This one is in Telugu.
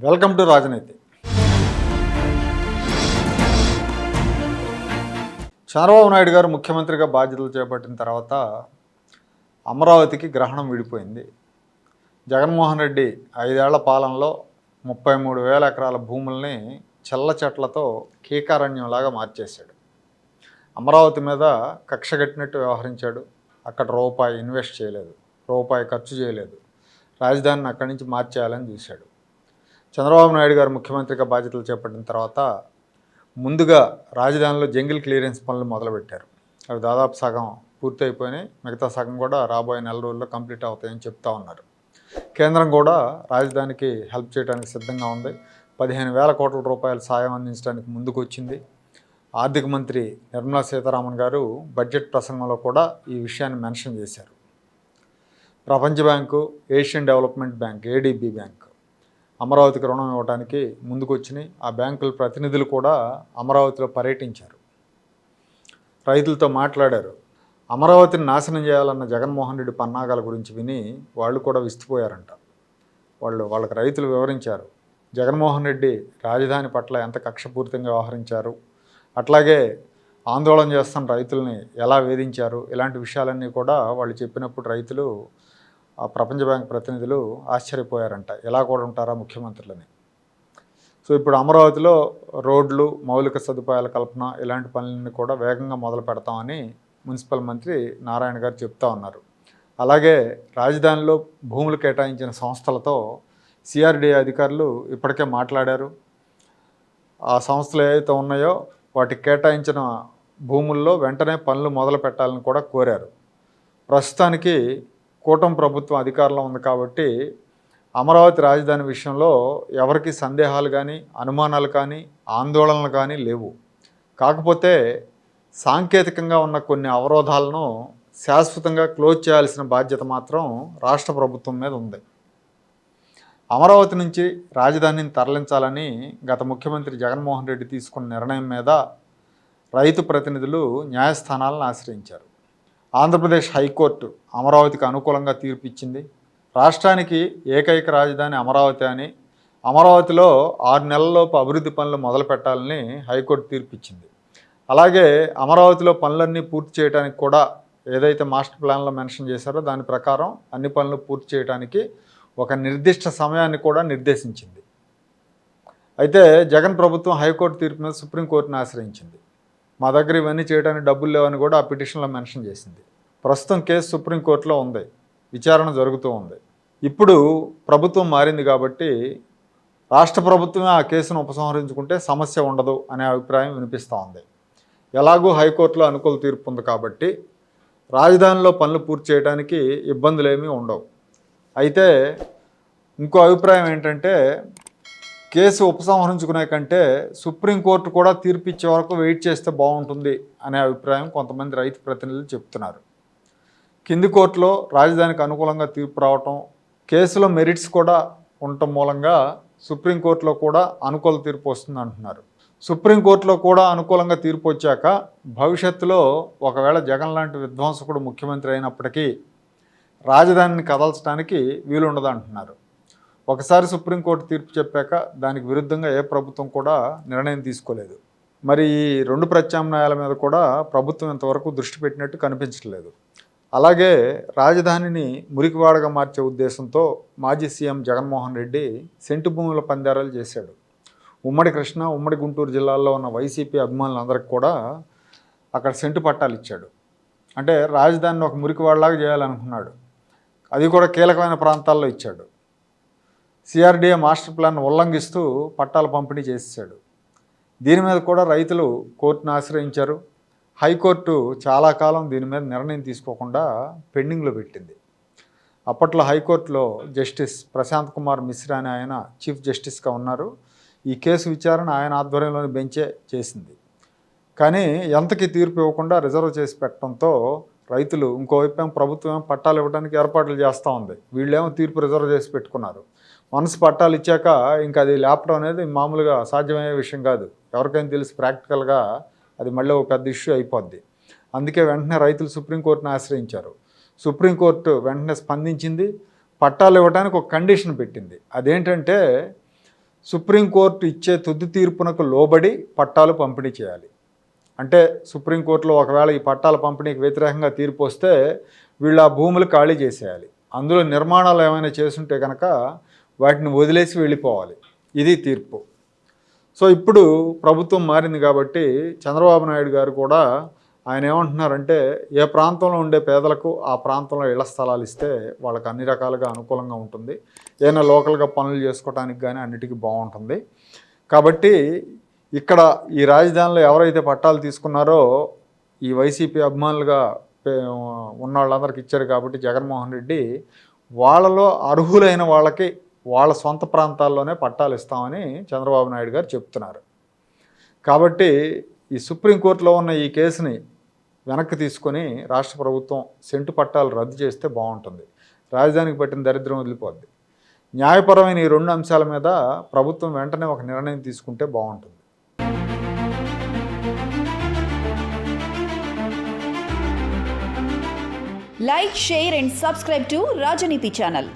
వెల్కమ్ టు రాజనీతి. చంద్రబాబు నాయుడు గారు ముఖ్యమంత్రిగా బాధ్యతలు చేపట్టిన తర్వాత అమరావతికి గ్రహణం విడిపోయింది. జగన్మోహన్ రెడ్డి ఐదేళ్ళ పాలనలో ముప్పై మూడు వేల ఎకరాల భూముల్ని చెల్ల చెట్లతో కీకారణ్యంలాగా మార్చేశాడు. అమరావతి మీద కక్ష కట్టినట్టు వ్యవహరించాడు. అక్కడ రూపాయి ఇన్వెస్ట్ చేయలేదు. రూపాయి ఖర్చు చేయలేదు. రాజధానిని అక్కడి నుంచి మార్చేయాలని చూశాడు. చంద్రబాబు నాయుడు గారు ముఖ్యమంత్రిగా బాధ్యతలు చేపట్టిన తర్వాత ముందుగా రాజధానిలో జంగిల్ క్లియరెన్స్ పనులు మొదలుపెట్టారు. అవి దాదాపు సగం పూర్తయిపోయినాయి. మిగతా సగం కూడా రాబోయే నెల రోజుల్లో కంప్లీట్ అవుతాయని చెప్తా ఉన్నారు. కేంద్రం కూడా రాజధానికి హెల్ప్ చేయడానికి సిద్ధంగా ఉంది. పదిహేను వేల కోట్ల రూపాయల సాయం అందించడానికి ముందుకు వచ్చింది ఆర్థిక మంత్రి నిర్మలా సీతారామన్ గారు బడ్జెట్ ప్రసంగంలో కూడా ఈ విషయాన్ని మెన్షన్ చేశారు. ప్రపంచ bank Asian development bank ADB bank. అమరావతికి రుణం ఇవ్వడానికి ముందుకొచ్చినాయి. ఆ బ్యాంకుల ప్రతినిధులు కూడా అమరావతిలో పర్యటించారు. రైతులతో మాట్లాడారు. అమరావతిని నాశనం చేయాలన్న జగన్మోహన్ రెడ్డి పన్నాగాల గురించి విని వాళ్ళు కూడా విస్తుపోయారంట. వాళ్ళు వాళ్ళకి రైతులు వివరించారు. జగన్మోహన్ రెడ్డి రాజధాని పట్ల ఎంత కక్షపూరితంగా వ్యవహరించారు. అట్లాగే ఆందోళన చేస్తున్న రైతుల్ని ఎలా వేధించారు. ఇలాంటి విషయాలన్నీ కూడా వాళ్ళు చెప్పినప్పుడు రైతులు ఆ ప్రపంచ బ్యాంక్ ప్రతినిధులు ఆశ్చర్యపోయారంట. ఎలా కూడా ఉంటారా ముఖ్యమంత్రులని? సో ఇప్పుడు అమరావతిలో రోడ్లు మౌలిక సదుపాయాల కల్పన ఇలాంటి పనులన్నీ కూడా వేగంగా మొదలు పెడతామని మున్సిపల్ మంత్రి నారాయణ గారు చెప్తా ఉన్నారు. అలాగే రాజధానిలో భూములు కేటాయించిన సంస్థలతో సిఆర్డీఏ అధికారులు ఇప్పటికే మాట్లాడారు. ఆ సంస్థలు ఏవైతే ఉన్నాయో వాటికి కేటాయించిన భూముల్లో వెంటనే పనులు మొదలు పెట్టాలని కూడా కోరారు. ప్రస్తుతానికి కూటమి ప్రభుత్వం అధికారంలో ఉంది కాబట్టి అమరావతి రాజధాని విషయంలో ఎవరికి సందేహాలు కానీ అనుమానాలు కానీ ఆందోళనలు కానీ లేవు. కాకపోతే సాంకేతికంగా ఉన్న కొన్ని అవరోధాలను శాశ్వతంగా క్లోజ్ చేయాల్సిన బాధ్యత మాత్రం రాష్ట్ర ప్రభుత్వం మీద ఉంది. అమరావతి నుంచి రాజధానిని తరలించాలని గత ముఖ్యమంత్రి జగన్మోహన్ రెడ్డి తీసుకున్న నిర్ణయం మీద రైతు ప్రతినిధులు న్యాయస్థానాలను ఆశ్రయించారు. ఆంధ్రప్రదేశ్ హైకోర్టు అమరావతికి అనుకూలంగా తీర్పు ఇచ్చింది. రాష్ట్రానికి ఏకైక రాజధాని అమరావతి అని అమరావతిలో ఆరు నెలల్లోపు అభివృద్ధి పనులు మొదలు పెట్టాలని హైకోర్టు తీర్పు ఇచ్చింది. అలాగే అమరావతిలో పనులన్నీ పూర్తి చేయడానికి కూడా ఏదైతే మాస్టర్ ప్లాన్లో మెన్షన్ చేశారో దాని ప్రకారం అన్ని పనులు పూర్తి చేయడానికి ఒక నిర్దిష్ట సమయాన్ని కూడా నిర్దేశించింది. అయితే జగన్ ప్రభుత్వం హైకోర్టు తీర్పు మీద సుప్రీంకోర్టును ఆశ్రయించింది. మా దగ్గర ఇవన్నీ చేయడానికి డబ్బులు లేవని కూడా ఆ పిటిషన్లో మెన్షన్ చేసింది. ప్రస్తుతం కేసు సుప్రీంకోర్టులో ఉంది. విచారణ జరుగుతూ ఉంది. ఇప్పుడు ప్రభుత్వం మారింది కాబట్టి రాష్ట్ర ప్రభుత్వమే ఆ కేసును ఉపసంహరించుకుంటే సమస్య ఉండదు అనే అభిప్రాయం వినిపిస్తూ ఉంది. ఎలాగూ హైకోర్టులో అనుకూల తీర్పు ఉంది కాబట్టి రాజధానిలో పనులు పూర్తి చేయడానికి ఇబ్బందులు ఏమీ ఉండవు. అయితే ఇంకో అభిప్రాయం ఏంటంటే కేసు ఉపసంహరించుకునే కంటే సుప్రీంకోర్టు కూడా తీర్పు ఇచ్చే వరకు వెయిట్ చేస్తే బాగుంటుంది అనే అభిప్రాయం కొంతమంది రైతు ప్రతినిధులు చెప్తున్నారు. కింది కోర్టులో రాజధానికి అనుకూలంగా తీర్పు రావటం కేసులో మెరిట్స్ కూడా ఉండటం మూలంగా సుప్రీంకోర్టులో కూడా అనుకూల తీర్పు వస్తుంది అంటున్నారు. సుప్రీంకోర్టులో కూడా అనుకూలంగా తీర్పు వచ్చాక భవిష్యత్తులో ఒకవేళ జగన్ లాంటి విధ్వంసకుడు ముఖ్యమంత్రి అయినప్పటికీ రాజధానిని కదల్చడానికి వీలుండదు అంటున్నారు ఒకసారి సుప్రీంకోర్టు తీర్పు చెప్పాక దానికి విరుద్ధంగా ఏ ప్రభుత్వం కూడా నిర్ణయం తీసుకోలేదు. మరి ఈ రెండు ప్రత్యామ్నాయాల మీద కూడా ప్రభుత్వం ఇంతవరకు దృష్టి పెట్టినట్టు కనిపించట్లేదు. అలాగే రాజధానిని మురికివాడగా మార్చే ఉద్దేశంతో మాజీ సీఎం జగన్మోహన్ రెడ్డి సెంటు భూముల పందారాలు చేశాడు. ఉమ్మడి కృష్ణ ఉమ్మడి గుంటూరు జిల్లాల్లో ఉన్న వైసీపీ అభిమానులందరికీ కూడా అక్కడ సెంటు పట్టాలు ఇచ్చాడు. అంటే రాజధానిని ఒక మురికివాడలాగా చేయాలనుకున్నాడు. అది కూడా కీలకమైన ప్రాంతాల్లో ఇచ్చాడు. సిఆర్డీఏ మాస్టర్ ప్లాన్ ఉల్లంఘిస్తూ పట్టాల పంపిణీ చేసేసాడు దీని మీద కూడా రైతులు కోర్టును ఆశ్రయించారు. హైకోర్టు చాలా కాలం దీని మీద నిర్ణయం తీసుకోకుండా పెండింగ్లో పెట్టింది. అప్పట్లో హైకోర్టులో జస్టిస్ ప్రశాంత్ కుమార్ మిశ్రా అని ఆయన చీఫ్ జస్టిస్గా ఉన్నారు. ఈ కేసు విచారణ ఆయన ఆధ్వర్యంలోని బెంచే చేసింది. కానీ ఎంతకి తీర్పు ఇవ్వకుండా రిజర్వ్ చేసి పెట్టడంతో రైతులు ఇంకోవైపు ప్రభుత్వం పట్టాలు ఇవ్వడానికి ఏర్పాట్లు చేస్తూ ఉంది. వీళ్ళేమో తీర్పు రిజర్వ్ చేసి పెట్టుకున్నారు. మనసు పట్టాలు ఇచ్చాక ఇంకా అది లేపడం అనేది మామూలుగా సాధ్యమయ్యే విషయం కాదు. ఎవరికైనా తెలిసి ప్రాక్టికల్గా అది మళ్ళీ ఒక పెద్ద ఇష్యూ అయిపోద్ది. అందుకే వెంటనే రైతులు సుప్రీంకోర్టును ఆశ్రయించారు. సుప్రీంకోర్టు వెంటనే స్పందించింది. పట్టాలు ఇవ్వడానికి ఒక కండిషన్ పెట్టింది. అదేంటంటే సుప్రీంకోర్టు ఇచ్చే తుది తీర్పునకు లోబడి పట్టాలు పంపిణీ చేయాలి. అంటే సుప్రీంకోర్టులో ఒకవేళ ఈ పట్టాల పంపిణీకి వ్యతిరేకంగా తీర్పు వస్తే వీళ్ళు ఆ భూములు ఖాళీ చేసేయాలి. అందులో నిర్మాణాలు ఏమైనా చేసుంటే కనుక వాటిని వదిలేసి వెళ్ళిపోవాలి. ఇది తీర్పు. సో ఇప్పుడు ప్రభుత్వం మారింది కాబట్టి చంద్రబాబు నాయుడు గారు కూడా ఆయన ఏమంటున్నారంటే ఏ ప్రాంతంలో ఉండే పేదలకు ఆ ప్రాంతంలో ఇళ్ళ స్థలాలు ఇస్తే వాళ్ళకి అన్ని రకాలుగా అనుకూలంగా ఉంటుంది. ఏదైనా లోకల్గా పనులు చేసుకోవడానికి కానీ అన్నిటికీ బాగుంటుంది. కాబట్టి ఇక్కడ ఈ రాజధానిలో ఎవరైతే పట్టాలు తీసుకున్నారో ఈ వైసీపీ అభిమానులుగా పే- ఉన్న వాళ్ళందరికీ ఇచ్చారు కాబట్టి జగన్మోహన్ రెడ్డి వాళ్ళలో అర్హులైన వాళ్ళకి వాళ్ళ సొంత ప్రాంతాల్లోనే పట్టాలు ఇస్తామని చంద్రబాబు నాయుడు గారు చెప్తున్నారు. కాబట్టి ఈ సుప్రీంకోర్టులో ఉన్న ఈ కేసుని వెనక్కి తీసుకొని రాష్ట్ర ప్రభుత్వం సెంటు పట్టాలు రద్దు చేస్తే బాగుంటుంది. రాజధానికి పట్టిన దరిద్రం వదిలిపోద్ది. న్యాయపరమైన ఈ రెండు అంశాల మీద ప్రభుత్వం వెంటనే ఒక నిర్ణయం తీసుకుంటే బాగుంటుంది. Like share and subscribe to Rajaneethi channel.